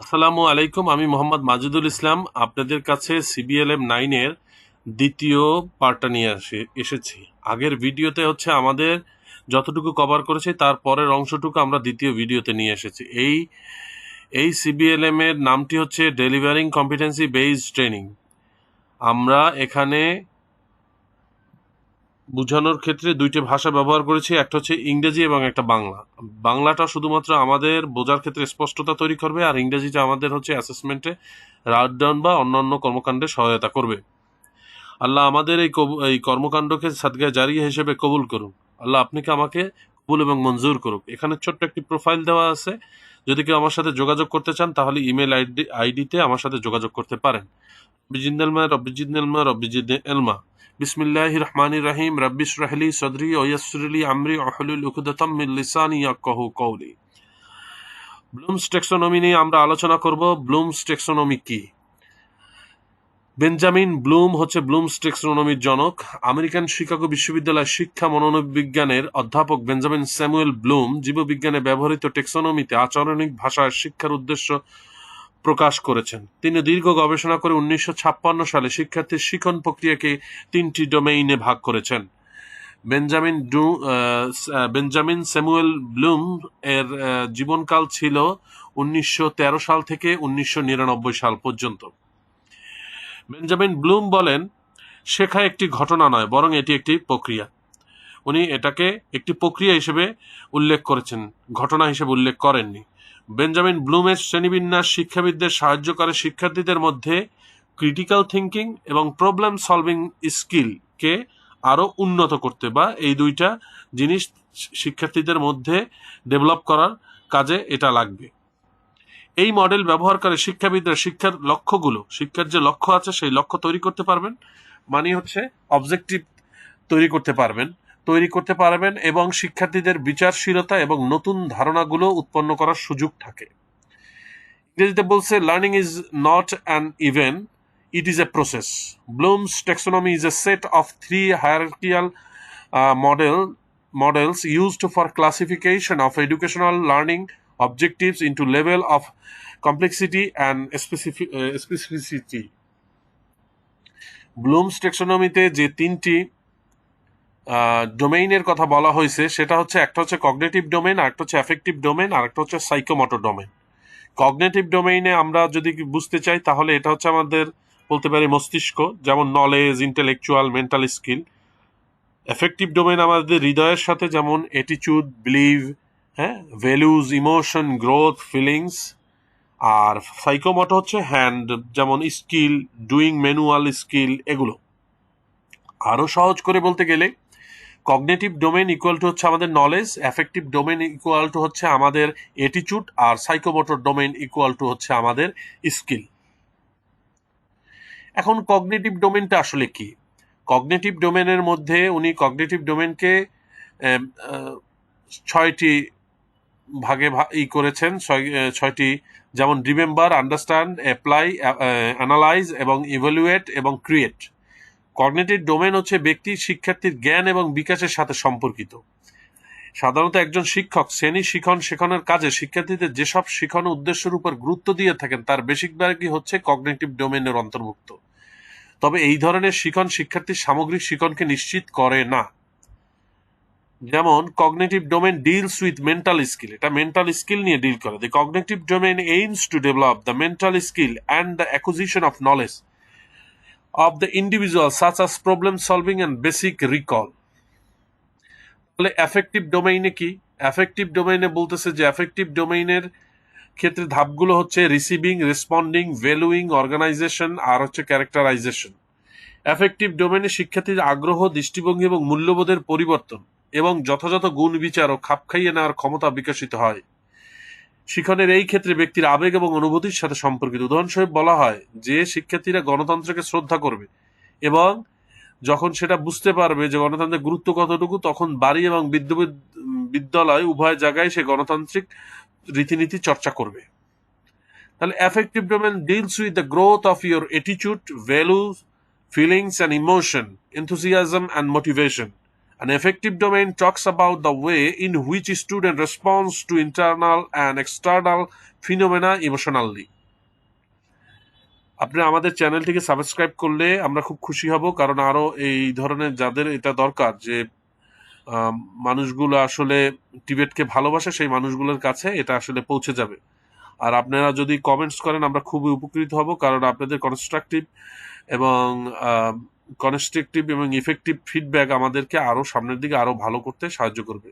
আসসালামু আলাইকুম, আমি মোহাম্মদ মাজিদুল ইসলাম। আপনাদের কাছে সিবিএলএম নাইনের দ্বিতীয় পার্টটা নিয়ে আসে এসেছি। আগের ভিডিওতে হচ্ছে আমাদের যতটুকু কভার করেছি, তার পরের অংশটুকু আমরা দ্বিতীয় ভিডিওতে নিয়ে এসেছি। এই এই সিবিএলএম এর নামটি হচ্ছে ডেলিভারিং কম্পিটেন্সি বেসড ট্রেনিং আমরা এখানে বোঝানোর ক্ষেত্রে দুইটি ভাষা ব্যবহার করেছি, একটা হচ্ছে ইংরেজি এবং একটা বাংলা। বাংলাটা শুধুমাত্র আমাদের বোঝার ক্ষেত্রে স্পষ্টতা তৈরি করবে, আর ইংরেজিটা আমাদের হচ্ছে অ্যাসেসমেন্টে রাউট ডাউন বা অন্যান্য কর্মকাণ্ডে সহায়তা করবে। আল্লাহ আমাদের এই এই কর্মকাণ্ডকে সাদগায় জারি হিসেবে কবুল করুন। আল্লাহ আপনি কি আমাকে কবুল এবং মঞ্জুর করুক। এখানে ছোট্ট একটি প্রোফাইল দেওয়া আছে। যদি কেউ আমার সাথে যোগাযোগ করতে চান, তাহলে ইমেল আইডি আইডিতে আমার সাথে যোগাযোগ করতে পারেন। রব্বিজিন্দালমা রব্বিজিন্দালমা রব্বিজিদ এলমা বিসমিল্লাহ রহমান সদরি আমরি অহলুল ব্লুমস টেক্সোনমি নিয়ে আমরা আলোচনা করব। ব্লুমস টেক্সোনমি কি? বেঞ্জামিন ব্লুম হচ্ছে ব্লুমস টেক্সোনমির জনক। আমেরিকান শিকাগো বিশ্ববিদ্যালয়ের শিক্ষা মনোবিজ্ঞানের অধ্যাপক বেঞ্জামিন স্যামুয়েল ব্লুম জীববিজ্ঞানে ব্যবহৃত টেক্সোনমিতে আচরণিক ভাষার শিক্ষার উদ্দেশ্য প্রকাশ করেছেন। তিনি দীর্ঘ গবেষণা করে উনিশশো ছাপ্পান্ন সালে শিক্ষার্থীর শিখন প্রক্রিয়াকে তিনটি ডোমেইনে ভাগ করেছেন। বেঞ্জামিন ডু বেঞ্জামিন স্যামুয়েল ব্লুম এর জীবনকাল ছিল উনিশশো তেরো সাল থেকে উনিশশো নিরানব্বই সাল পর্যন্ত। বেঞ্জামিন ব্লুম বলেন, শেখা একটি ঘটনা নয়, বরং এটি একটি প্রক্রিয়া। উনি এটাকে একটি প্রক্রিয়া হিসেবে উল্লেখ করেছেন, ঘটনা হিসেবে উল্লেখ করেননি। বেঞ্জামিন ব্লুমের শ্রেণীবিন্যাস শিক্ষাবিদদের সাহায্য করে শিক্ষার্থীদের মধ্যে ক্রিটিক্যাল থিঙ্কিং এবং প্রবলেম সলভিং স্কিলকে আরও উন্নত করতে বা এই দুইটা জিনিস শিক্ষার্থীদের মধ্যে ডেভেলপ করার কাজে এটা লাগবে। এই মডেল ব্যবহার করে শিক্ষাবিদরা শিক্ষার লক্ষ্যগুলো, শিক্ষার যে লক্ষ্য আছে সেই লক্ষ্য তৈরি করতে পারবেন মানে হচ্ছে অবজেক্টিভ তৈরি করতে পারবেন। তৈরি করতে পারবেন এবং শিক্ষার্থীদের বিচারশীলতা এবং নতুন ধারণাগুলো উৎপন্ন করার সুযোগ থাকে ইংরেজিতে বলছে learning is not an event it is a process Bloom's taxonomy is a set of three hierarchical model used for classification of educational learning objectives into level of complexity and specific, uh, specificity. Bloom's টেক্সোনমিতে যে তিনটি ডোমেইনের কথা বলা হয়েছে, সেটা হচ্ছে একটা হচ্ছে কগনেটিভ ডোমেন আর একটা হচ্ছে অ্যাফেক্টিভ ডোমেন আর একটা হচ্ছে সাইকোমোটর ডোমেন কগনেটিভ ডোমেইনে আমরা যদি বুঝতে চাই, তাহলে এটা হচ্ছে আমাদের বলতে পারি মস্তিষ্ক, যেমন knowledge intellectual mental skill effective domain আমাদের হৃদয়ের সাথে যেমন অ্যাটিচিউড বিলিভ হ্যাঁ ভ্যালুজ ইমোশন গ্রোথ ফিলিংস আর সাইকোমোটো হচ্ছে হ্যান্ড যেমন স্কিল ডুইং ম্যানুয়াল স্কিল এগুলো। আরও সহজ করে বলতে গেলে কগনেটিভ ডোমেন ইকুয়াল টু হচ্ছে আমাদের knowledge effective domain equal to হচ্ছে আমাদের অ্যাটিচিউড আর সাইকোমোটর ডোমেন ইকুয়াল টু হচ্ছে আমাদের স্কিল এখন কগনেটিভ ডোমেনটা আসলে কি? কগনেটিভ ডোমেনের মধ্যে উনি কগনেটিভ ডোমেনকে ছয়টি ভাগে ই করেছেন। ছয়- ছয়টি যেমন রিমেম্বার আন্ডারস্ট্যান্ড অ্যাপ্লাই অ্যানালাইজ এবং ইভ্যালুয়েট এবং ক্রিয়েট কগনেটিভ ডোমেন হচ্ছে ব্যক্তি, শিক্ষার্থীর জ্ঞান এবং বিকাশের সাথে সম্পর্কিত। সাধারণত একজন শিক্ষক শ্রেণি শিখন শেখানোর কাজে শিক্ষার্থীদের যেসব শিখানো উদ্দেশ্যের উপর গুরুত্ব দিয়ে থাকেন, তার বেশিরভাগই হচ্ছে কগনেটিভ ডোমেনের অন্তর্ভুক্ত। তবে এই ধরনের শিখন শিক্ষার্থীর সামগ্রিক শিখনকে নিশ্চিত করে না। যেমন, cognitive domain deals with mental skill. এটা মেন্টাল স্কিল নিয়ে ডিল করে। The cognitive domain aims to develop the mental skill and the acquisition of knowledge of the individual such as problem solving and basic recall তাহলে affective ডোমেইনে কি? Affective ডোমেইনে বলতেছে যে affective ডোমেইনের ক্ষেত্রে ধাপগুলো হচ্ছে রিসিভিং রেসপন্ডিং ভ্যালুইং অর্গানাইজেশন আর হচ্ছে ক্যারেক্টারাইজেশন অ্যাফেক্টিভ ডোমেনে শিক্ষার্থীর আগ্রহ, দৃষ্টিভঙ্গি এবং মূল্যবোধের পরিবর্তন এবং যথাযথ গুণ বিচার ও খাপ খাইয়ে নেওয়ার ক্ষমতা বিকশিত হয়। শিখনের এই ক্ষেত্রে ব্যক্তির আবেগ এবং অনুভূতির সাথে সম্পর্কিত। উদাহরণস্বরূপ বলা হয় যে, শিক্ষার্থীরা গণতন্ত্রকে শ্রদ্ধা করবে এবং যখন সেটা বুঝতে পারবে যে গণতন্ত্রের গুরুত্ব কতটুকু, তখন বাড়ি এবং বিদ্যালয় উভয় জায়গায় সে গণতান্ত্রিক রীতিনীতি চর্চা করবে। তাহলে affective domain deals with the growth of your attitude value feelings and emotion enthusiasm and motivation An effective domain talks about the way in which student responds to internal and external phenomena emotionally. আপনি আমাদের চ্যানেলটিকে subscribe করলে আমরা খুব খুশি হব, কারণ আরও এই ধরনের যাদের এটা দরকার যে মানুষগুলো আসলে টিবেটকে ভালোবাসে, সেই মানুষগুলোর কাছে এটা আসলে পৌঁছে যাবে আর আপনারা যদি কমেন্টস করেন, আমরা খুবই উপকৃত হব, কারণ আপনাদের কনস্ট্রাকটিভ এবং কনস্ট্রাকটিভ এবং ইফেক্টিভ ফিডব্যাক আমাদেরকে আরও সামনের দিকে আরও ভালো করতে সাহায্য করবে।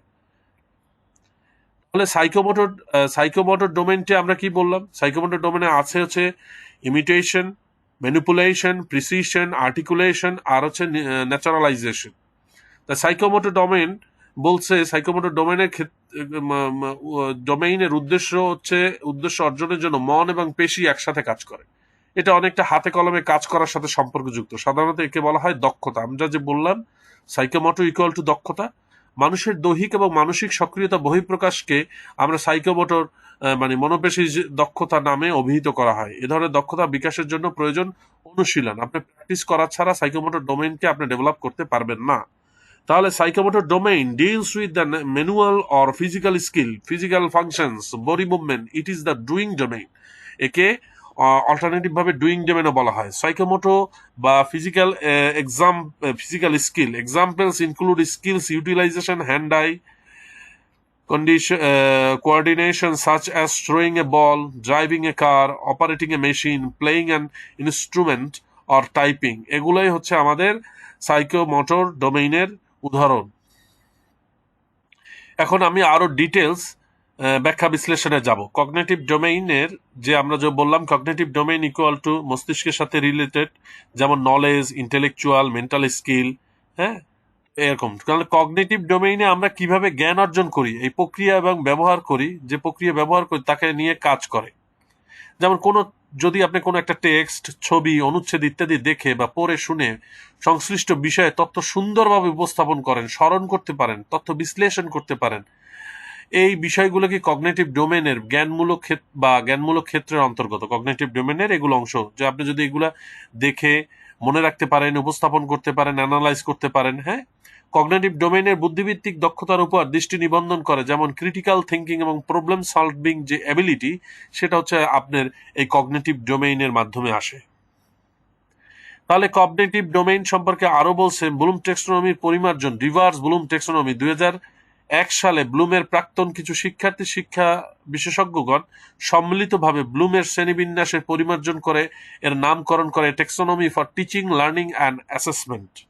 তাহলে সাইকোমোটর সাইকোমোটর ডোমেনটি আমরা কি বললাম? সাইকোমোটর ডোমেনে আছে হচ্ছে ইমিটেশন ম্যানিপুলেশন প্রিসিশন আর্টিকুলেশন আর হচ্ছে ন্যাচারালাইজেশন তা সাইকোমোটর ডোমেন বলছে সাইকোমোটর ডোমেনের ডোমেইনের উদ্দেশ্য হচ্ছে, উদ্দেশ্য অর্জনের জন্য মন এবং পেশি একসাথে কাজ করে। এটা অনেকটা হাতে কলমে কাজ করার সাথে সম্পর্কযুক্ত। সাধারণত একে বলা হয় দক্ষতা। আমরা যে বললাম সাইকোমোটো ইকুয়াল টু দক্ষতা, মানুষের দৈহিক এবং মানসিক সক্রিয়তা বহিঃপ্রকাশকে আমরা সাইকোমোটর মানে মনোপেশী দক্ষতা নামে অভিহিত করা হয়। এ ধরনের দক্ষতা বিকাশের জন্য প্রয়োজন অনুশীলন। আপনি প্র্যাকটিস করা ছাড়া সাইকোমোটর ডোমেইনকে আপনি ডেভেলপ করতে পারবেন না। তাহলে psychomotor domain deals with the manual or physical skill physical functions body movement it is the doing domain একে অল্টারনেটিভ ভাবে ডুইং ডোমেনও বলা হয়। সাইকোমোটো বা physical exam physical skill examples include skills utilisation hand eye condition uh, coordination such as throwing a ball driving a car operating a machine playing an instrument or typing এগুলোই হচ্ছে আমাদের psychomotor ডোমেইনের উদাহরণ। এখন আমি আরও details ব্যাখ্যা বিশ্লেষণে যাব। কগনেটিভ ডোমেইনের যে আমরা যে বললাম কগনেটিভ ডোমেইন ইকুয়াল টু মস্তিষ্কের সাথে রিলেটেড যেমন নলেজ ইন্টেলেকচুয়াল মেন্টাল স্কিল হ্যাঁ? এরকম। কারণ কগনেটিভ ডোমেইনে আমরা কীভাবে জ্ঞান অর্জন করি, এই প্রক্রিয়া এবং ব্যবহার করি, যে প্রক্রিয়া ব্যবহার করি, তাকে নিয়ে কাজ করে। যেমন কোনো, যদি আপনি কোনো একটা টেক্সট ছবি, অনুচ্ছেদ ইত্যাদি দেখে বা পড়ে শুনে সংশ্লিষ্ট বিষয়ে তথ্য সুন্দরভাবে উপস্থাপন করেন, স্মরণ করতে পারেন, তথ্য বিশ্লেষণ করতে পারেন এই বিষয়গুলো কি কগনেটিভ ডোমেনের জ্ঞানমূলক ক্ষেত্র বা জ্ঞানমূলক ক্ষেত্রের অন্তর্গত? কগনেটিভ ডোমেনের এগুলো অংশ। যে আপনি যদি এগুলা দেখে, মনে রাখতে পারেন, উপস্থাপন করতে পারেন অ্যানালাইজ করতে পারেন হ্যাঁ? কগনেটিভ ডোমেনের বুদ্ধিভিত্তিক দক্ষতার উপর দৃষ্টি নিবন্ধন করে, যেমন ক্রিটিক্যাল থিঙ্কিং এবং প্রবলেম সলভিং যে অ্যাবিলিটি সেটা হচ্ছে আপনার এই কগনেটিভ ডোমেইনের মাধ্যমে আসে। তাহলে কগনেটিভ ডোমেইন সম্পর্কে আরও বলছে ব্লুম টেক্সোনমির পরিমার্জন রিভার্স ব্লুম টেক্সোনমি দুই এক সালে ব্লুমের প্রাক্তন কিছু শিক্ষার্থী শিক্ষা বিশেষজ্ঞগণ সম্মিলিতভাবে ব্লুমের শ্রেণীবিন্যাসের পরিমার্জন করে এর নামকরণ করে taxonomy for teaching learning and assessment.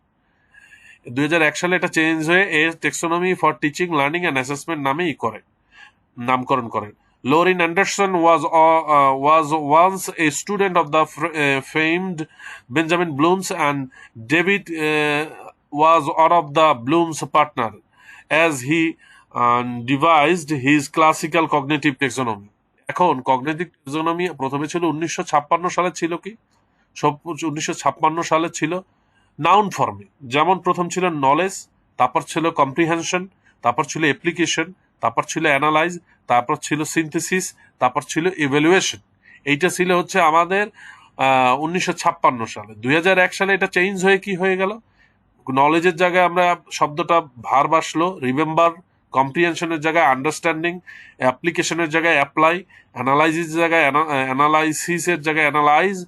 দু হাজার এক সালে এটা চেঞ্জ হয়ে এর taxonomy for teaching learning and assessment নামেই করে নামকরণ Anderson was uh, uh, was once a student of the f- uh, famed Benjamin Bloom's, and David uh, the Bloom's partner. As he um, devised his classical cognitive taxonomy. এখন cognitive taxonomy প্রথমে ছিল উনিশশো ছাপ্পান্ন সালে ছিল কি? সব উনিশশো ছাপ্পান্ন সালে ছিল নাউন ফর্মে যেমন প্রথম ছিল নলেজ তারপর ছিল কম্প্রিহেনশন তারপর ছিল অ্যাপ্লিকেশন তারপর ছিল অ্যানালাইজ তারপর ছিল সিনথেসিস তারপর ছিল ইভ্যালুয়েশন এইটা ছিল হচ্ছে আমাদের উনিশশো ছাপ্পান্ন সালে। দুই হাজার এক সালে এটা চেঞ্জ হয়ে কি হয়ে গেল? নলেজের জায়গায় আমরা শব্দটা ভার বাসলো রিমেম্বার কম্প্রিহেনশনের জায়গায় আন্ডারস্ট্যান্ডিং অ্যাপ্লিকেশনের জায়গায় অ্যাপ্লাই অ্যানালাইজিস জায়গায় অ্যানালাইসিসের জায়গায় অ্যানালাইজ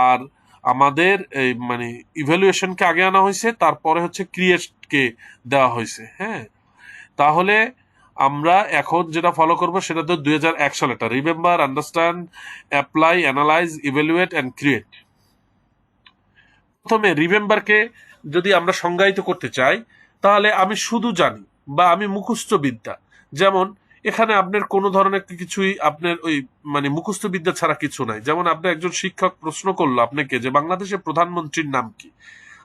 আর আমাদের এই মানে ইভ্যালুয়েশনকে আগে আনা হয়েছে, তারপরে হচ্ছে ক্রিয়েটকে দেওয়া হয়েছে হ্যাঁ? তাহলে আমরা এখন যেটা ফলো করব সেটা তো দুই হাজার এক সালেটা remember understand apply analyse evaluate and create প্রথমে রিমেম্বারকে যদি আমরা সংজ্ঞায়িত করতে চাই, তাহলে আমি শুধু জানি বা আমি মুখস্থ বিদ্যা যেমন, এখানে আপনার কোনো ধরনের কিছুই আপনার ওই মানে মুখস্থ বিদ্যা ছাড়া কিছু নাই। যেমন, আপনি একজন শিক্ষক, প্রশ্ন করল আপনাকে যে বাংলাদেশের প্রধানমন্ত্রীর নাম কি?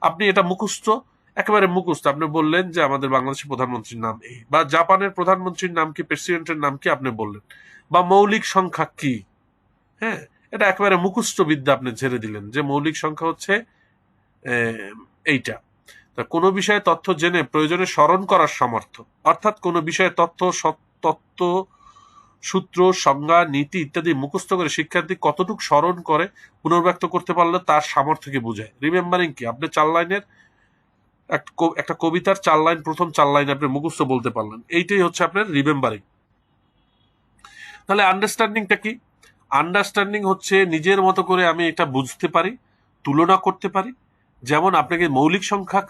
আপনি এটা মুখস্থ, একেবারে মুখস্থ। আপনি বললেন যে আমাদের বাংলাদেশের প্রধানমন্ত্রীর নাম এই বা জাপানের প্রধানমন্ত্রীর নাম কি, প্রেসিডেন্টের নাম কি আপনি বললেন? বা মৌলিক সংখ্যা কি? হ্যাঁ এটা একেবারে মুখস্থ বিদ্যা আপনি ঝেড়ে দিলেন যে মৌলিক সংখ্যা হচ্ছে এইটা। তা কোনো বিষয়ে তথ্য জেনে প্রয়োজনে স্মরণ করার সামর্থ্য। অর্থাৎ কোনো বিষয়ে তথ্য তত্ত্ব, সূত্র, সংজ্ঞা, নীতি ইত্যাদি মুখস্থ করে শিক্ষার্থী কতটুকু স্মরণ করে পুনর্ব্যক্ত করতে পারলে তার সামর্থ্যকে বোঝায়। রিমেম্বারিং কি? আপনি চার লাইনের একটা কবিতার চার লাইন, প্রথম চার লাইন আপনি মুখস্থ বলতে পারলেন। এইটাই হচ্ছে আপনার রিমেম্বারিং তাহলে আন্ডারস্ট্যান্ডিংটা কি? আন্ডারস্ট্যান্ডিং হচ্ছে নিজের মতো করে আমি এটা বুঝতে পারি, তুলনা করতে পারি যেমন আপনাকে মৌলিক সংখ্যা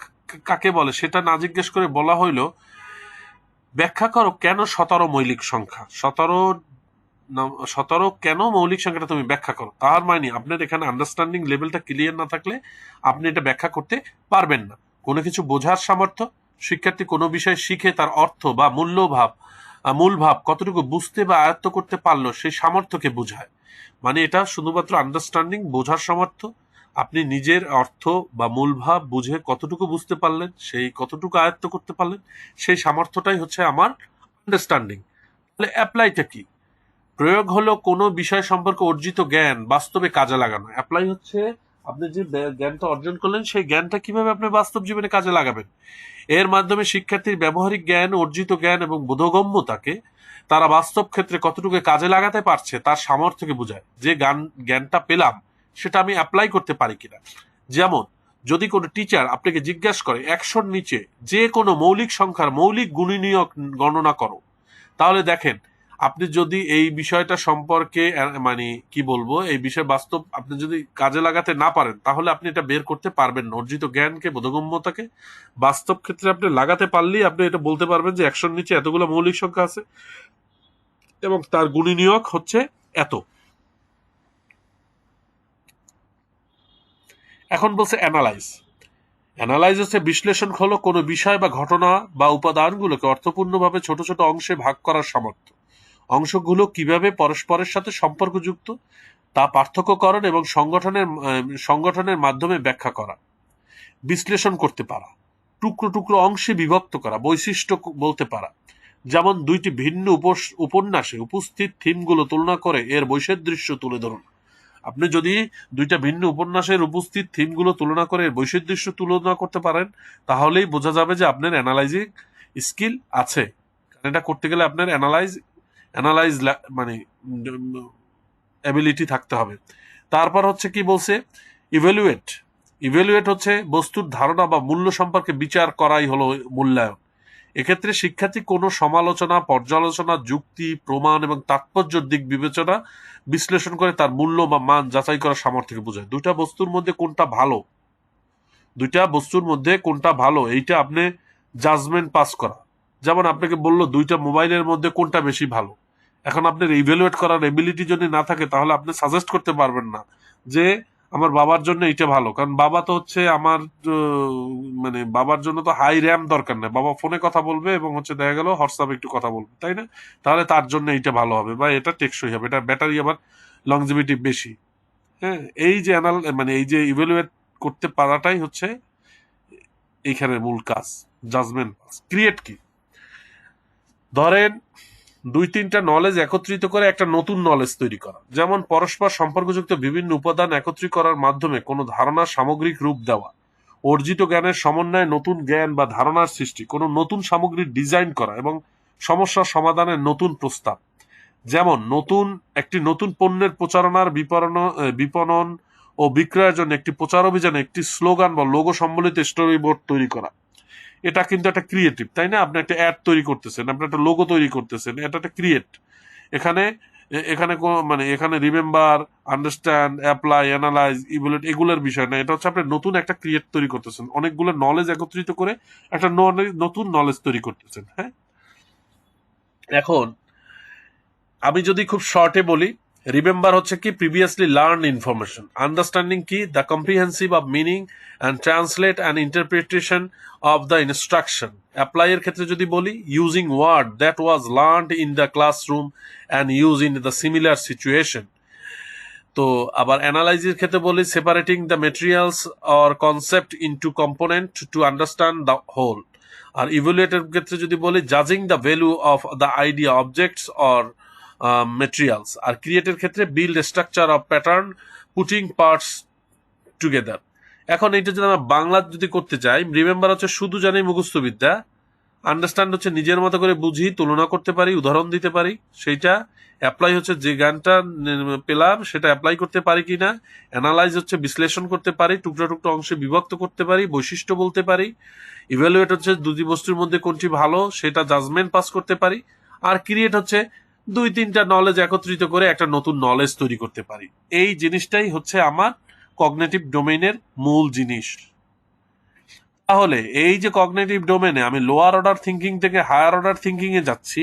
কাকে বলে সেটা না জিজ্ঞেস করে বলা হইল ব্যাখ্যা করো কেন সতেরো মৌলিক সংখ্যা? সতেরো সতেরো কেন মৌলিক সংখ্যাটা তুমি ব্যাখ্যা করো? তার মানে আপনার এখানে আন্ডারস্ট্যান্ডিং লেভেলটা ক্লিয়ার না থাকলে আপনি এটা ব্যাখ্যা করতে পারবেন না। কোনো কিছু বোঝার সামর্থ্য শিক্ষার্থী কোনো বিষয় শিখে তার অর্থ বা মূল্যভাব আহ, মূলভাব কতটুকু বুঝতে বা আয়ত্ত করতে পারল সেই সামর্থ্যকে বোঝায়। মানে এটা শুধুমাত্র আন্ডারস্ট্যান্ডিং বোঝার সামর্থ্য আপনি নিজের অর্থ বা মূলভাব বুঝে কতটুকু বুঝতে পারলেন, সেই কতটুকু আয়ত্ত করতে পারলেন, সেই সামর্থ্যটাই হচ্ছে আমার আন্ডারস্ট্যান্ডিং তাহলে অ্যাপ্লাইটা কি? প্রয়োগ হলো কোনো বিষয় সম্পর্কে অর্জিত জ্ঞান, বাস্তবে কাজে লাগানো। অ্যাপ্লাই হচ্ছে আপনি যে জ্ঞানটা অর্জন করলেন, সেই জ্ঞানটা কীভাবে আপনি বাস্তব জীবনে কাজে লাগাবেন? এর মাধ্যমে শিক্ষার্থীর ব্যবহারিক জ্ঞান, অর্জিত জ্ঞান এবং বোধগম্যতাকে তারা বাস্তব ক্ষেত্রে কতটুকু কাজে লাগাতে পারছে, তার সামর্থ্যকে বোঝায়। যে জ্ঞান জ্ঞানটা পেলাম সেটা আমি অ্যাপ্লাই করতে পারি কিনা। যেমন, যদি কোনো টিচার আপনাকে জিজ্ঞাসা করে, একশোর নিচে যে কোনো মৌলিক সংখ্যার মৌলিক গুণনীয়ক গণনা করো, তাহলে দেখেন, আপনি যদি এই বিষয়টা সম্পর্কে মানে কি বলব, এই বিষয় বাস্তব আপনি যদি কাজে লাগাতে না পারেন, তাহলে আপনি এটা বের করতে পারবেন অর্জিত জ্ঞানকে, বোধগম্যতাকে বাস্তব ক্ষেত্রে আপনি লাগাতে পারলেই আপনি এটা বলতে পারবেন যে একশোর নিচে এতগুলো মৌলিক সংখ্যা আছে এবং তার গুণনীয়ক হচ্ছে এত। এখন বলছে অ্যানালাইজ অ্যানালাইজ হচ্ছে বিশ্লেষণ হলো কোনো বিষয় বা ঘটনা বা উপাদানগুলোকে অর্থপূর্ণভাবে ছোট ছোট অংশে ভাগ করার সামর্থ্য। অংশগুলো কীভাবে পরস্পরের সাথে সম্পর্কযুক্ত, তা পার্থক্যকরণ এবং সংগঠনের সংগঠনের মাধ্যমে ব্যাখ্যা করা। বিশ্লেষণ করতে পারা। টুকরো টুকরো অংশে বিভক্ত করা, বৈশিষ্ট্য বলতে পারা। যেমন দুইটি ভিন্ন উপন্যাসে উপস্থিত থিমগুলো তুলনা করে এর বৈসাদৃশ্য তুলে ধরুন। আপনি যদি দুইটা ভিন্ন উপন্যাসের উপস্থিত থিমগুলো তুলনা করে বৈসাদৃশ্য তুলনা করতে পারেন, তাহলেই বোঝা যাবে যে আপনার অ্যানালাইজিং স্কিল আছে। এটা করতে গেলে আপনার অ্যানালাইজ অ্যানালাইজ মানে অ্যাবিলিটি থাকতে হবে। তারপর হচ্ছে কি বলছে? ইভ্যালুয়েট ইভ্যালুয়েট হচ্ছে বস্তুর ধারণা বা মূল্য সম্পর্কে বিচার করাই হলো মূল্যায়ন। এক্ষেত্রে শিক্ষার্থী কোনো সমালোচনা, পর্যালোচনা, যুক্তি, প্রমাণ এবং তাৎপর্যের দিক বিবেচনা, বিশ্লেষণ করে তার মূল্য বা মান যাচাই করার সামর্থ্যকে বোঝায়। দুইটা বস্তুর মধ্যে কোনটা ভালো? দুইটা বস্তুর মধ্যে কোনটা ভালো? এইটা আপনি জাজমেন্ট পাস করা। যেমন আপনাকে বলল দুইটা মোবাইলের মধ্যে কোনটা বেশি ভালো? এখন আপনার ইভ্যালুয়েট করার এবিলিটি যদি না থাকে, তাহলে আপনি সাজেস্ট করতে পারবেন না যে আমার বাবার জন্য এইটা ভালো। কারণ বাবা তো হচ্ছে আমার মানে বাবার জন্য তো হাই র্যাম দরকার নেই। বাবা ফোনে কথা বলবে এবং হচ্ছে দেখা গেল হোয়াটসঅ্যাপে একটু কথা বলবে, তাই না? তাহলে তার জন্য এইটা ভালো হবে বা এটা টেকসই হবে। এটা ব্যাটারি আবার লংজিভিটি বেশি। হ্যাঁ এই যে অ্যানাল মানে এই যে ইভ্যালুয়েট করতে পারাটাই হচ্ছে এইখানের মূল কাজ জাজমেন্ট ক্রিয়েট কি? ধরেন দুই তিনটা নলেজ একত্রিত করে একটা নতুন নলেজ তৈরি করা। যেমন পরস্পর সম্পর্কযুক্ত বিভিন্ন উপাদান একত্রিত করার মাধ্যমে কোনো ধারণার সামগ্রিক রূপ দেওয়া, অর্জিত জ্ঞানের সমন্বয়ে নতুন জ্ঞান বা ধারণার সৃষ্টি, কোনো নতুন সামগ্রীর ডিজাইন করা এবং সমস্যার সমাধানের নতুন প্রস্তাব। যেমন নতুন, একটি নতুন পণ্যের প্রচারণার বিপণন বিপণন ও বিক্রয়ের জন্য একটি প্রচার অভিযানে একটি স্লোগান বা লোগো সম্বলিত স্টোরি বোর্ড তৈরি করা। এটা কিন্তু একটা ক্রিয়েটিভ তাই না? আপনি একটা অ্যাড তৈরি করতেছেন, আপনি একটা লোগো তৈরি করতেছেন, এটা একটা ক্রিয়েট এখানে এখানে মানে এখানে remember understand apply analyse evaluate এগুলোর বিষয় না, এটা হচ্ছে আপনি নতুন একটা ক্রিয়েট তৈরি করতেছেন। অনেকগুলো নলেজ একত্রিত করে একটা নতুন নলেজ তৈরি করতেছেন হ্যাঁ? এখন, আমি যদি খুব শর্টে বলি রিমেম্বার হচ্ছে কি প্রিভিয়াসলি লার্ন ইনফরমেশন আন্ডারস্ট্যান্ডিং কি? The comprehensive of meaning and translate and interpretation of the instruction apply এর ক্ষেত্রে যদি বলি using word that was learned in the classroom and use in the similar situation তো আবার অ্যানালাইজের ক্ষেত্রে বলি separating the materials or concept into component to understand the whole আর ইভ্যালুয়েটের ক্ষেত্রে যদি বলি জাজিং the value of the idea objects or materials আর ক্রিয়েটের ক্ষেত্রে build structure of pattern putting parts together এখন এইটা যদি আমরা বাংলা যদি করতে চাই রিমেম্বার হচ্ছে শুধু জানি মুখস্থবিদ্যা আন্ডারস্ট্যান্ড হচ্ছে নিজের মতো করে বুঝি, তুলনা করতে পারি, উদাহরণ দিতে পারি, সেইটা অ্যাপ্লাই হচ্ছে যে জ্ঞানটা পেলাম, সেটা অ্যাপ্লাই করতে পারি কি না অ্যানালাইজ হচ্ছে, বিশ্লেষণ করতে পারি, টুকরো টুকরো অংশে বিভক্ত করতে পারি, বৈশিষ্ট্য বলতে পারি ইভ্যালুয়েট হচ্ছে দুটি বস্তুর মধ্যে কোনটি ভালো, সেটা জাজমেন্ট পাস করতে পারি, আর ক্রিয়েট হচ্ছে দুই তিনটা নলেজ একত্রিত করে একটা নতুন নলেজ তৈরি করতে পারি। এই জিনিসটাই হচ্ছে আমার কগনেটিভ ডোমেইনের মূল জিনিস। তাহলে এই যে কগনেটিভ ডোমেনে আমি লোয়ার অর্ডার থিঙ্কিং থেকে হায়ার অর্ডার থিঙ্কিং এ যাচ্ছি,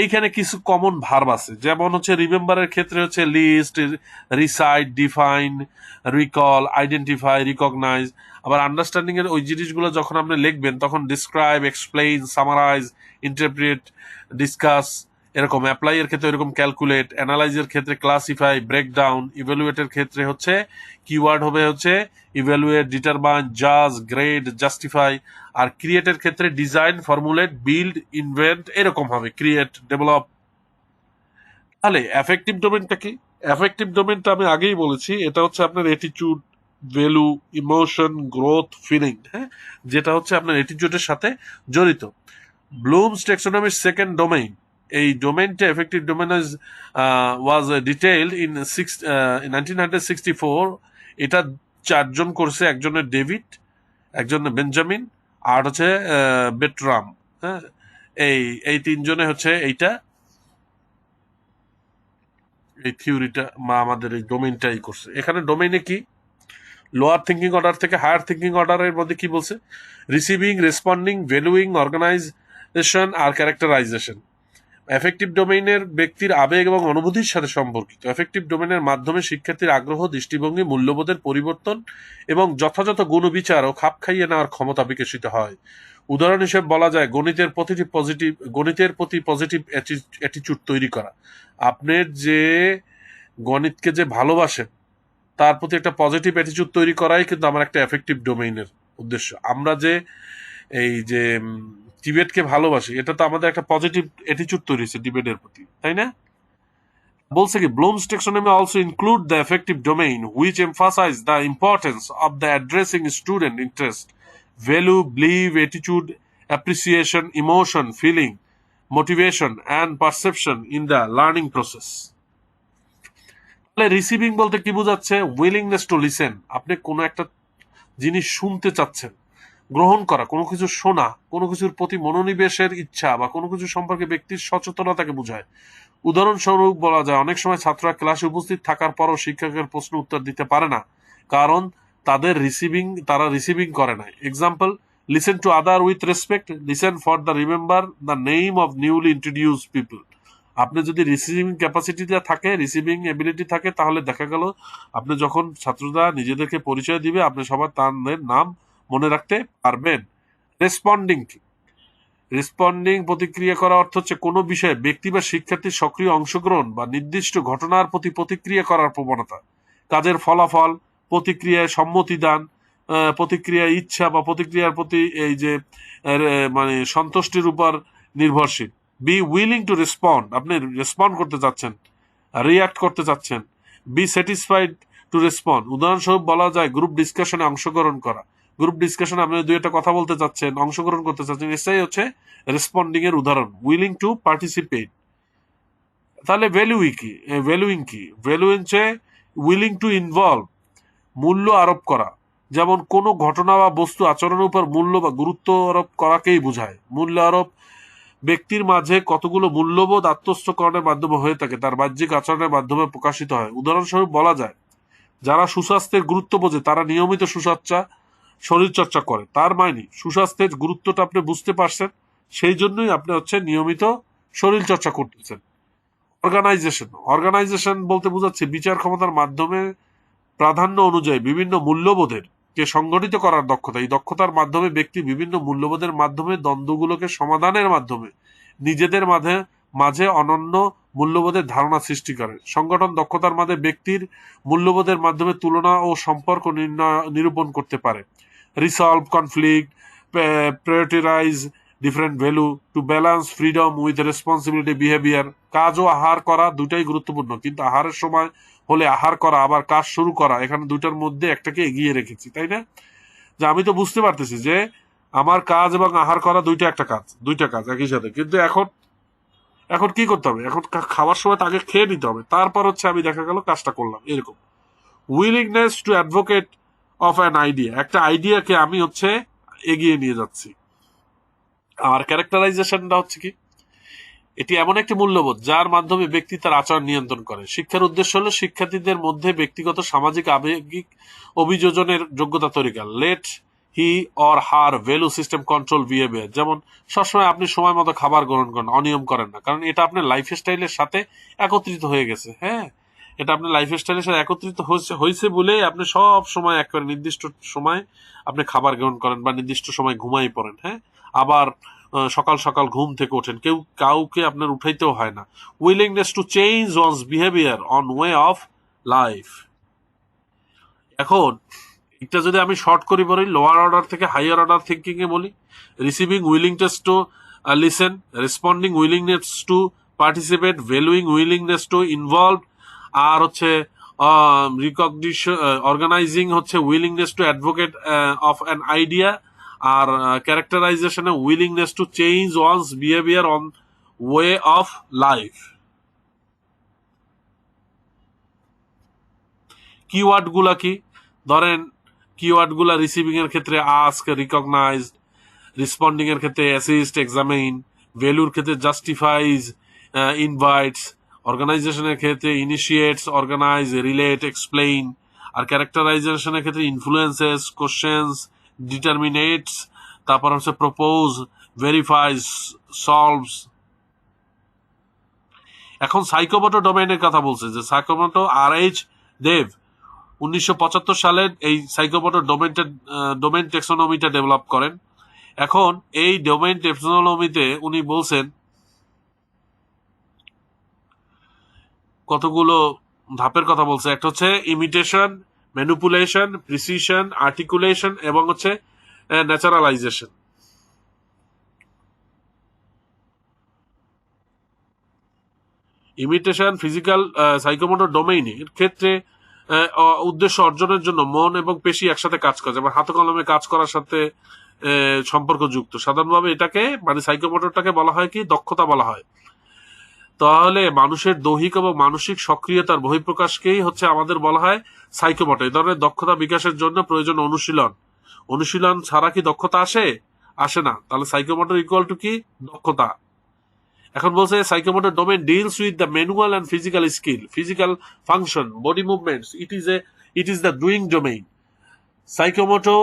এইখানে কিছু কমন ভার্ব আছে। যেমন হচ্ছে রিমেম্বারের ক্ষেত্রে হচ্ছে list recite define recall identify recognise আবার আন্ডারস্ট্যান্ডিং এর ওই জিনিসগুলো যখন আপনি লিখবেন, তখন describe explain summarise interpret discuss এরকম অ্যাপ্লাই এর ক্ষেত্রে এরকম ক্যালকুলেট অ্যানালাইজের ক্ষেত্রে ক্লাসিফাই ব্রেকডাউন ইভ্যালুয়েটের ক্ষেত্রে হচ্ছে কিওয়ার্ড হবে হচ্ছে ইভ্যালুয়েট ডিটারমাইন জাজ গ্রেড জাস্টিফাই আর ক্রিয়েটের ক্ষেত্রে ডিজাইন ফর্মুলেট বিল্ড ইনভেন্ট এরকম হবে। ক্রিয়েট ডেভেলপ তাহলে অ্যাফেক্টিভ ডোমেনটা কি? অ্যাফেক্টিভ ডোমেনটা আমি আগেই বলেছি, এটা হচ্ছে আপনার attitude value emotion growth feeling হ্যাঁ? যেটা হচ্ছে আপনার অ্যাটিটিউডের সাথে জড়িত। ব্লুমস টেক্সোনমির সেকেন্ড ডোমেইন এই ডোমেইনটা effective domain was detailed in six nineteen hundred sixty four এটা চারজন করছে, একজনের ডেভিড, একজনের বেঞ্জামিন, আর হচ্ছে বেটরাম হ্যাঁ? এই এই তিনজনে হচ্ছে এইটা। এই থিওরিটা বা আমাদের এই ডোমেইনটাই করছে। এখানে ডোমেইনে কি? লোয়ার থিঙ্কিং অর্ডার থেকে হায়ার থিঙ্কিং অর্ডারের মধ্যে কি বলছে? রিসিভিং রেসপন্ডিং ভ্যালুইং অর্গানাইজেশন আর ক্যারেক্টারাইজেশন এফেক্টিভ ডোমেইনের ব্যক্তির আবেগ এবং অনুভূতির সাথে সম্পর্কিত। এফেক্টিভ ডোমেইনের মাধ্যমে শিক্ষার্থীর আগ্রহ, দৃষ্টিভঙ্গি, মূল্যবোধের পরিবর্তন এবং যথাযথ গুণবিচার ও খাপ খাইয়ে নেওয়ার ক্ষমতা বিকশিত হয়। উদাহরণ হিসেবে বলা যায়, গণিতের প্রতিটি পজিটিভ গণিতের প্রতি পজিটিভ অ্যাটিচিউড তৈরি করা। আপনার যে গণিতকে যে ভালোবাসেন, তার প্রতি একটা পজিটিভ অ্যাটিচিউড তৈরি করাই কিন্তু আমার একটা এফেক্টিভ ডোমেইনের উদ্দেশ্য। আমরা যে এই যে টিবেটকে ভালোবাসি, এটা তো আমাদের একটা পজিটিভ অ্যাটিচিউড তৈরি হয়েছে টিবেটের প্রতি, তাই না? বলছে কি Bloom's taxonomy also include the effective domain which emphasise the importance of the addressing student interest value believe attitude appreciation emotion feeling motivation and perception in the learning process তাহলে রিসিভিং বলতে কি বোঝাচ্ছে? উইলিংনেস টু লিসেন আপনি কোনো একটা জিনিস শুনতে চাচ্ছেন গ্রহণ করা, কোনো কিছু শোনা, কোনো কিছুর প্রতি মনোনিবেশের ইচ্ছা বা কোনো কিছু সম্পর্কে ব্যক্তির সচেতনতাকে বোঝায়। উদাহরণস্বরূপ বলা যায়, অনেক সময় ছাত্ররা ক্লাসে উপস্থিত থাকার পরও শিক্ষকের প্রশ্ন উত্তর দিতে পারে না, কারণ তাদের রিসিভিং তারা রিসিভিং করে না। Example listen to other with respect listen for the remember the name of newly introduce people আপনি যদি রিসিভিং ক্যাপাসিটিটা থাকে রিসিভিং এবিলিটি থাকে, তাহলে দেখা গেল, আপনি যখন ছাত্ররা নিজেদেরকে পরিচয় দিবে, আপনি সবার তাদের নাম মনে রাখতে পারবেন। রেসপন্ডিং কি? রেসপন্ডিং প্রতিক্রিয়া করা অর্থ হচ্ছে কোনো বিষয়ে ব্যক্তি বা শিক্ষার্থীর সক্রিয় অংশগ্রহণ বা নির্দিষ্ট ঘটনার প্রতি প্রতিক্রিয়া করার প্রবণতা। কাজের ফলাফল, প্রতিক্রিয়ায় সম্মতি দান প্রতিক্রিয়া ইচ্ছা বা প্রতিক্রিয়ার প্রতি এই যে মানে সন্তুষ্টির উপর নির্ভরশীল। বি উইলিং টু রেসপন্ড আপনি রেসপন্ড করতে চাচ্ছেন রিয়াক্ট করতে চাচ্ছেন। বি স্যাটিসফাইড টু রেসপন্ড উদাহরণস্বরূপ বলা যায় গ্রুপ ডিসকাশনে অংশগ্রহণ করা। গ্রুপ ডিসকাশনে আপনি দুই একটা কথা বলতে চাচ্ছেন, অংশগ্রহণ করতে চাচ্ছেন এটাই হচ্ছে রেসপন্ডিং এর উদাহরণ উইলিং টু পার্টিসিপেট তাহলে ভ্যালুই কি? ভ্যালুইং কি? ভ্যালু হচ্ছে উইলিং টু ইনভলভ মূল্য আরোপ করা। যেমন কোনো ঘটনা বা বস্তু আচরণের উপর মূল্য বা গুরুত্ব আরোপ করাকেই বোঝায়। মূল্য আরোপ ব্যক্তির মাঝে কতগুলো মূল্যবোধ আত্মস্থকরণের মাধ্যমে হয়ে থাকে, তার বাহ্যিক আচরণের মাধ্যমে প্রকাশিত হয়। উদাহরণস্বরূপ বলা যায়, যারা সুস্বাস্থ্যের গুরুত্ব বোঝে, তারা নিয়মিত সুচর্চা শরীরচর্চা করে। তার মানে সুস্বাস্থ্যের গুরুত্বটা আপনি বুঝতে পারছেন, সেই জন্যই আপনি হচ্ছে নিয়মিত শরীর চর্চা করতেছেন। অর্গানাইজেশন অর্গানাইজেশন বলতে বোঝাচ্ছে বিচার ক্ষমতার মাধ্যমে প্রাধান্য অনুযায়ী বিভিন্ন মূল্যবোধের কে সংগঠিত করার দক্ষতা। এই দক্ষতার মাধ্যমে ব্যক্তি বিভিন্ন মূল্যবোধের মাধ্যমে দ্বন্দ্বগুলোকে সমাধানের মাধ্যমে নিজেদের মাঝে মাঝে অনন্য মূল্যবোধের ধারণা সৃষ্টি করে। সংগঠন দক্ষতার মাঝে ব্যক্তির মূল্যবোধের মাধ্যমে তুলনা ও সম্পর্ক নির্ণয়, নিরূপণ করতে পারে। Resolve conflict prioritise different value to balance freedom with responsibility behaviour কাজ ও আহার করা দুটাই গুরুত্বপূর্ণ, কিন্তু আহারের সময় হলে আহার করা, আবার কাজ শুরু করা, এখানে দুটার মধ্যে একটাকে এগিয়ে রেখেছি, তাই না? যে আমি তো বুঝতে পারতেছি যে আমার কাজ এবং আহার করা দুইটা একটা কাজ, দুইটা কাজ একই সাথে, কিন্তু এখন এখন কি করতে হবে? এখন খাওয়ার সময় তাকে খেয়ে নিতে হবে, তারপর হচ্ছে আমি দেখা গেল কাজটা করলাম, এরকম। Willingness to advocate of an idea একটা আইডিয়াকে আমি হচ্ছে এগিয়ে নিয়ে যাচ্ছি। আর ক্যারেক্টারাইজেশনটা হচ্ছে কি? এটি এমন একটি মূল্যবোধ যার মাধ্যমে ব্যক্তি তার আচরণ নিয়ন্ত্রণ করে। শিক্ষার উদ্দেশ্য হলো শিক্ষার্থীদের মধ্যে ব্যক্তিগত সামাজিক আবেগিক অভিযোজনের যোগ্যতা তৈরি করা। Let he or her value system control behaviour যেমন, সবসময় আপনি সময় মতো খাবার গ্রহণ করেন, অনিয়ম করেন না। কারণ এটা আপনার লাইফ স্টাইলের সাথে একত্রিত হয়ে গেছে। হ্যাঁ? এটা আপনার লাইফ স্টাইলের সাথে একত্রিত হয়েছে হয়েছে বলে আপনি সব সময় একবারে নির্দিষ্ট সময় আপনি খাবার গ্রহণ করেন বা নির্দিষ্ট সময় ঘুমাই পড়েন হ্যাঁ? আবার সকাল সকাল ঘুম থেকে ওঠেন। কেউ কাউকে আপনার উঠাইতেও হয় না। Willingness to change one's behaviour on way of life এখন, এটা যদি আমি শর্ট করি বলি লোয়ার অর্ডার থেকে হাইয়ার অর্ডার থিঙ্কিং এ বলি receiving willingness to listen responding willingness to participate valuing willingness to involve আর হচ্ছে রিকগনিশন অর্গানাইজিং হচ্ছে willingness to advocate of an idea R ক্যারেক্টারাইজেশনে willingness to change one's behaviour on way of life কিওয়ার্ডগুলা কি? ধরেন কিওয়ার্ডগুলা receiving এর ক্ষেত্রে ask recognise responding এর ক্ষেত্রে assist examine ভ্যালুর ক্ষেত্রে জাস্টিফাইজ ইনভাইটস অর্গানাইজেশনের ক্ষেত্রে ইনিশিয়েটস অর্গানাইজ রিলেট এক্সপ্লেইন আর ক্যারেক্টারাইজেশনের ক্ষেত্রে ইনফ্লুয়েন্সেস কোশ্চেন্স ডিটারমিনেটস তারপর হচ্ছে প্রপোজ ভেরিফাইজ সলভস এখন সাইকোমোটো ডোমেনের কথা বলছে যে সাইকোমোটো আর এইচ দেব। উনিশশো পঁচাত্তর সালে এই সাইকোমোটো ডোমেনটা ডোমেন টেক্সোনমিটা ডেভেলপ করেন। এখন এই ডোমেন টেক্সোনমিতে উনি বলছেন কতগুলো ধাপের কথা বলছে? একটা হচ্ছে ইমিটেশন ম্যানুপুলেশন প্রিসিশন আর্টিকুলেশন এবং হচ্ছে ন্যাচারালাইজেশন ইমিটেশন ফিজিক্যাল সাইকোমোটর ডোমেইনের ক্ষেত্রে আহ, উদ্দেশ্য অর্জনের জন্য মন এবং পেশি একসাথে কাজ করে। যেমন হাতে কলমে কাজ করার সাথে সম্পর্কযুক্ত সাধারণভাবে এটাকে মানে সাইকোমোটরটাকে বলা হয় কি? দক্ষতা বলা হয়। তাহলে মানুষের দৈহিক এবং মানসিক সক্রিয়তার বহিঃপ্রকাশকেই হচ্ছে আমাদের বলা হয় সাইকোমোটর। এই ধরনের দক্ষতা বিকাশের জন্য প্রয়োজন অনুশীলন। অনুশীলন ছাড়া কি দক্ষতা আসে? আসে না। তাহলে সাইকোমোটর ইকুয়াল টু কি? দক্ষতা। এখন বলছে psychomotor domain deals with the manual and physical skill physical function body movements it is a it is the doing domain psychomotor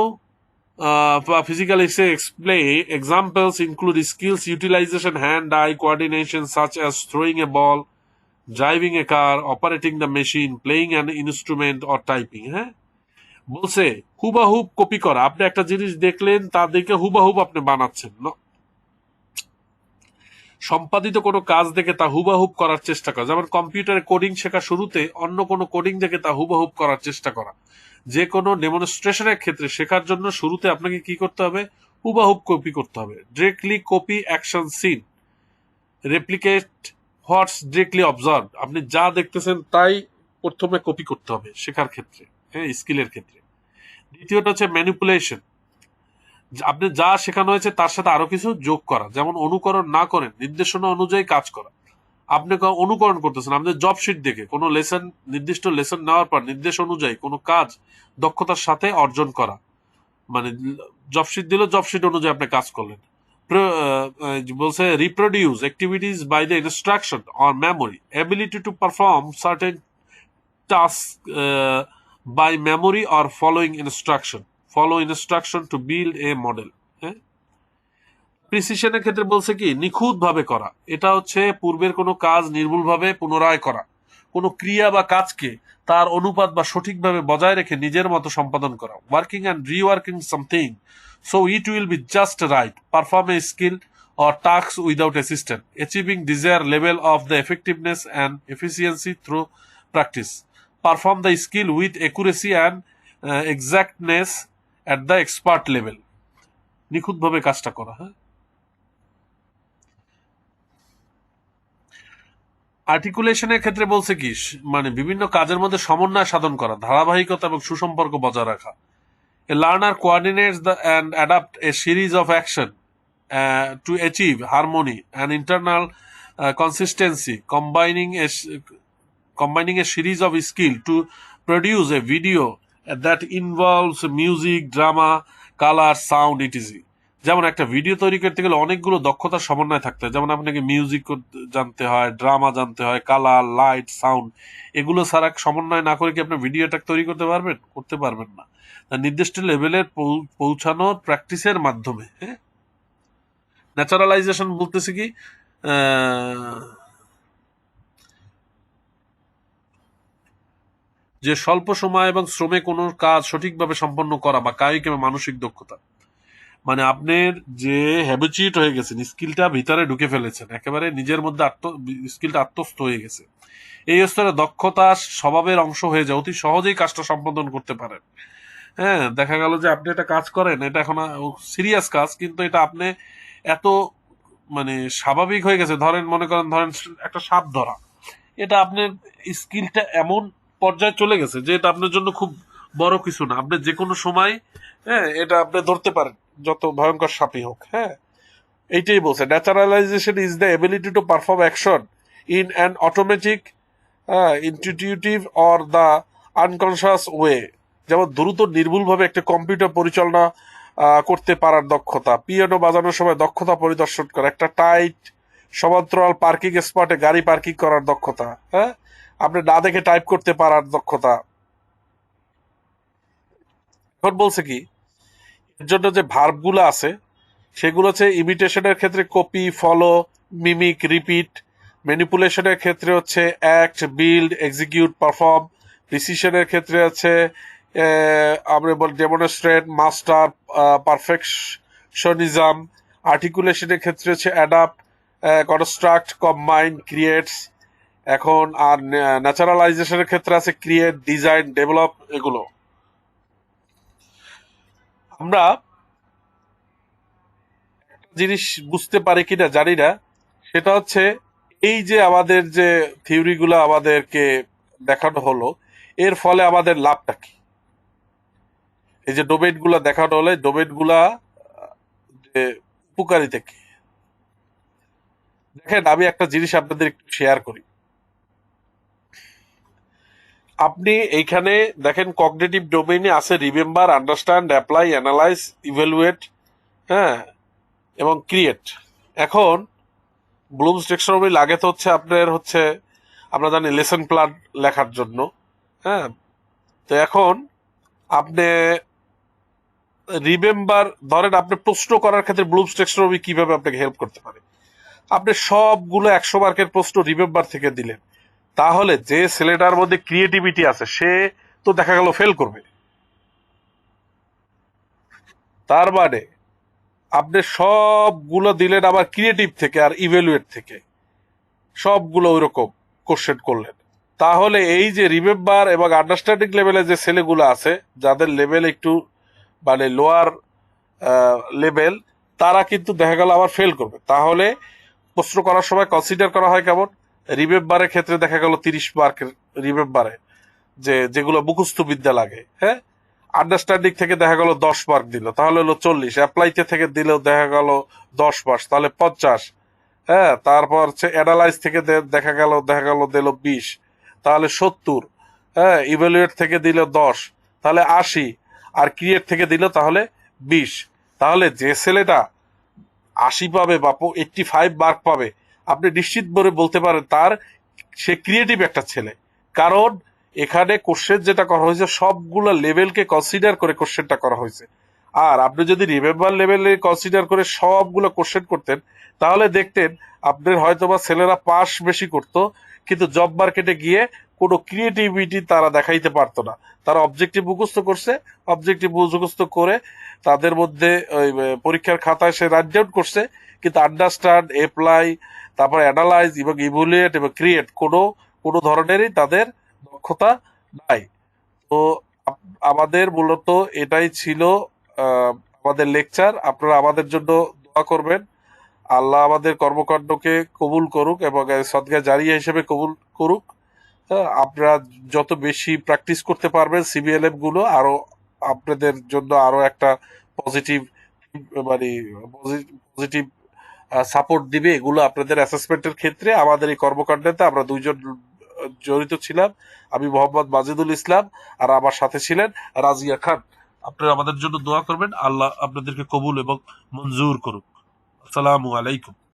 physical explain examples include skills utilization hand eye coordination such as throwing a ball driving a car operating the machine playing an instrument or typing হ্যাঁ বলছে হুবাহুব copy করা আপনি একটা জিনিস দেখলেন তা দেখে হুবাহুব আপনি বানাচ্ছেন না সম্পাদিত কোনো কাজ দেখে তা হুবাহুব করার চেষ্টা করা যেমন কম্পিউটারে কোডিং শেখা শুরুতে অন্য কোনো কোডিং দেখে তা হুবাহুব করার চেষ্টা করা যে কোনো ডেমনস্ট্রেশনের ক্ষেত্রে শেখার জন্য শুরুতে আপনাকে কি করতে হবে? হুবাহুব কপি করতে হবে। Directly copy action scene replicate what's directly observe আপনি যা দেখতেছেন তাই প্রথমে কপি করতে হবে শেখার ক্ষেত্রে হ্যাঁ স্কিলের ক্ষেত্রে। দ্বিতীয়টা হচ্ছে ম্যানিপুলেশন আপনি যা শেখানো হয়েছে তার সাথে আরও কিছু যোগ করা। যেমন অনুকরণ না করেন, নির্দেশনা অনুযায়ী কাজ করা। আপনি ক- অনুকরণ করতেছেন আপনাদের জব শিট দেখে, কোনো লেসন নির্দিষ্ট লেসন নেওয়ার পর নির্দেশ অনুযায়ী কোনো কাজ দক্ষতার সাথে অর্জন করা। মানে জব শিট দিল জব শিট অনুযায়ী আপনি কাজ করলেন। বলছে reproduce activities by the instruction or memory ability to perform certain task by memory or following instruction follow instruction to build a model প্রিসিশনের ক্ষেত্রে বলছে কি, নিখুঁতভাবে করা। এটা হচ্ছে পূর্বের কোনো কাজ নির্ভুলভাবে পুনরায় করা। কোনো ক্রিয়া বা কাজকে তার অনুপাত বা সঠিকভাবে বজায় রেখে নিজের মতো সম্পাদন করা। Working and reworking something so it will be just right perform a skill or task without assistant achieving desire level of the effectiveness and efficiency through practice perform the skill with accuracy and exactness at the expert level নিখুঁতভাবে কাজটা করা হ্যাঁ? আর্টিকুলেশনের ক্ষেত্রে বলছে কি মানে বিভিন্ন কাজের মধ্যে সমন্বয় সাধন করা, ধারাবাহিকতা এবং সুসম্পর্ক বজায় রাখা। A learn R the and adapt a series of action to achieve harmony and internal consistency combining a combining a series of skill to produce a video that involves music drama colour sound it easy যেমন একটা video তৈরি করতে গেলে অনেকগুলো দক্ষতার সমন্বয় থাকতে হয়। যেমন আপনাকে মিউজিক জানতে হয় ড্রামা জানতে হয় কালার লাইট সাউন্ড এগুলো ছাড়া সমন্বয় না করে কি আপনি ভিডিওটা তৈরি করতে পারবেন? করতে পারবেন না। নির্দিষ্ট লেভেলের পৌঁছানোর প্র্যাকটিসের মাধ্যমে হ্যাঁ? ন্যাচারালাইজেশন বলতেছে কি যে স্বল্প সময় এবং শ্রমে কোনো কাজ সঠিকভাবে সম্পন্ন করা বা কায়িক এবং মানসিক দক্ষতা। মানে আপনার যে হ্যাবিচুয়েট হয়ে গেছেন স্কিলটা ভিতরে ঢুকে ফেলেছেন, একেবারে নিজের মধ্যে আত্ম স্কিলটা আত্মস্থ হয়ে গেছে। এই স্তরে দক্ষতা স্বভাবের অংশ হয়ে যায় অতি সহজেই কাজটা সম্পাদন করতে পারেন। হ্যাঁ দেখা গেল যে আপনি এটা কাজ করেন, এটা এখন সিরিয়াস কাজ, কিন্তু এটা আপনি এত মানে স্বাভাবিক হয়ে গেছে, ধরেন, মনে করেন, ধরেন, একটা সাপ ধরা। এটা আপনার স্কিলটা এমন পর্যায়ে চলে গেছে যে এটা আপনার জন্য খুব বড় কিছু না। আপনি যে কোনো সময় হ্যাঁ এটা আপনি ধরতে পারেন। যত ভয়ঙ্কর সাপই হোক হ্যাঁ? এইটাই বলছে naturalisation is the ability to perform action in an automatic intuitive or the unconscious way যেমন দ্রুত নির্ভুলভাবে একটা কম্পিউটার পরিচালনা করতে পারার দক্ষতা পিয়ানো বাজানোর সময় দক্ষতা পরিদর্শন করা, একটা টাইট সমান্তরাল পার্কিং স্পটে গাড়ি পার্কিং করার দক্ষতা হ্যাঁ? আপনি না দেখে টাইপ করতে পারার দক্ষতা। এখন বলছে কি জন্য যে ভার্বগুলো আছে, সেগুলো হচ্ছে ইমিটেশনের ক্ষেত্রে কপি, ফলো, মিমিক, রিপিট। ম্যানিপুলেশনের ক্ষেত্রে হচ্ছে অ্যাক্ট, বিল্ড, এক্সিকিউট, পারফর্ম। ডিসিশনের ক্ষেত্রে হচ্ছে আমরা বল, ডেমনস্ট্রেট, মাস্টার পারফেকশনিজম। আর্টিকুলেশনের ক্ষেত্রে হচ্ছে অ্যাডাপ্ট কনস্ট্রাক্ট, কম্বাইন, ক্রিয়েটস। এখন আর ন্যাচারালাইজেশনের ক্ষেত্রে আছে ক্রিয়েট, ডিজাইন, ডেভেলপ এগুলো। আমরা জিনিস বুঝতে পারি কিনা জানি না। সেটা হচ্ছে এই যে আমাদের যে থিওরিগুলো আমাদেরকে দেখানো হলো, এর ফলে আমাদের লাভটা কি? এই যে ডোমেনগুলা দেখানো হলে ডোমেনগুলা যে উপকারিতা কি? দেখেন, আমি একটা জিনিস আপনাদের একটু শেয়ার করি। আপনি এইখানে দেখেন কগনেটিভ ডোমেইনে আছে remember understand apply analyse evaluate হ্যাঁ এবং ক্রিয়েট এখন ব্লুমস টেক্সোনমি লাগে তো হচ্ছে আপনার হচ্ছে, আমরা জানি লেসন প্ল্যান লেখার জন্য হ্যাঁ। তো এখন আপনি রিমেম্বার ধরেন আপনি প্রশ্ন করার ক্ষেত্রে ব্লুমস টেক্সোনমি কীভাবে আপনাকে হেল্প করতে পারে? আপনি সবগুলো একশো মার্কের প্রশ্ন রিমেম্বার থেকে দিলেন। তাহলে যে ছেলেটার মধ্যে ক্রিয়েটিভিটি আছে, সে তো দেখা গেল ফেল করবে। তার মানে আপনি সবগুলো দিলেন আবার ক্রিয়েটিভ থেকে আর ইভ্যালুয়েট থেকে। সবগুলো ওই রকম কোশ্চেন করলেন। তাহলে এই যে রিমেম্বার এবং আন্ডারস্ট্যান্ডিং লেভেলে যে ছেলেগুলো আছে, যাদের লেভেল একটু মানে লোয়ার লেভেল তারা কিন্তু দেখা গেল আবার ফেল করবে। তাহলে প্রশ্ন করার সময় কনসিডার করা হয় কেমন? রিমেম্বারের ক্ষেত্রে দেখা গেল তিরিশ মার্কের রিমেম্বারে যে যেগুলো মুখস্থ বিদ্যা লাগে হ্যাঁ? আন্ডারস্ট্যান্ডিং থেকে দেখা গেল দশ মার্ক দিল, তাহলে হলো চল্লিশ। অ্যাপ্লাইতে থেকে দিলেও দেখা গেল দশ মার্ক, তাহলে পঞ্চাশ। হ্যাঁ তারপর হচ্ছে অ্যানালাইজ থেকে দেখা গেল দেখা গেল দিল বিশ, তাহলে সত্তর। হ্যাঁ ইভ্যালুয়েট থেকে দিল দশ, তাহলে আশি। আর ক্রিয়েট থেকে দিল তাহলে বিশ। তাহলে যে ছেলেটা আশি পাবে বা এইটটি ফাইভ মার্ক পাবে আপনি নিশ্চিত করে বলতে পারেন, তার সে ক্রিয়েটিভ একটা ছেলে। কারণ এখানে কোশ্চেন যেটা করা হয়েছে, সবগুলো লেভেলকে কনসিডার করে কোশ্চেনটা করা হয়েছে। আর আপনি যদি রিমেম্বার লেভেলে কনসিডার করে সবগুলো কোশ্চেন করতেন, তাহলে দেখতেন, আপনার হয়তোবা ছেলেরা পাশ বেশি করতো কিন্তু জব মার্কেটে গিয়ে কোনো ক্রিয়েটিভিটি তারা দেখাইতে পারতো না। তারা অবজেক্টিভ মুখস্থ করছে অবজেক্টিভ মুখস্থ করে তাদের মধ্যে ওই পরীক্ষার খাতায় সে রাইট ডাউন করছে, কিন্তু আন্ডারস্ট্যান্ড অ্যাপ্লাই তারপর অ্যানালাইজ এবং ইভ্যালুয়েট এবং ক্রিয়েট কোনো কোনো ধরনেরই তাদের দক্ষতা নাই। তো আমাদের মূলত এটাই ছিল আমাদের লেকচার আপনারা আমাদের জন্য দোয়া করবেন। আল্লাহ আমাদের কর্মকাণ্ডকে কবুল করুক এবং সদগা জারিয়া হিসেবে কবুল করুক। হ্যাঁ, আপনারা যত বেশি প্র্যাকটিস করতে পারবেন সিবিএলএমগুলো আরও আপনাদের জন্য আরও একটা পজিটিভ মানে পজিটিভ সাপোর্ট দিবে এগুলো আপনাদের অ্যাসেসমেন্টের ক্ষেত্রে। আমাদের এই কর্মকাণ্ডেতে আমরা দুইজন জড়িত ছিলাম। আমি মোহাম্মদ মাজিদুল ইসলাম আর আমার সাথে ছিলেন রাজিয়া খান। আপনারা আমাদের জন্য দোয়া করবেন। আল্লাহ আপনাদেরকে কবুল এবং মঞ্জুর করুক। আসসালামু আলাইকুম।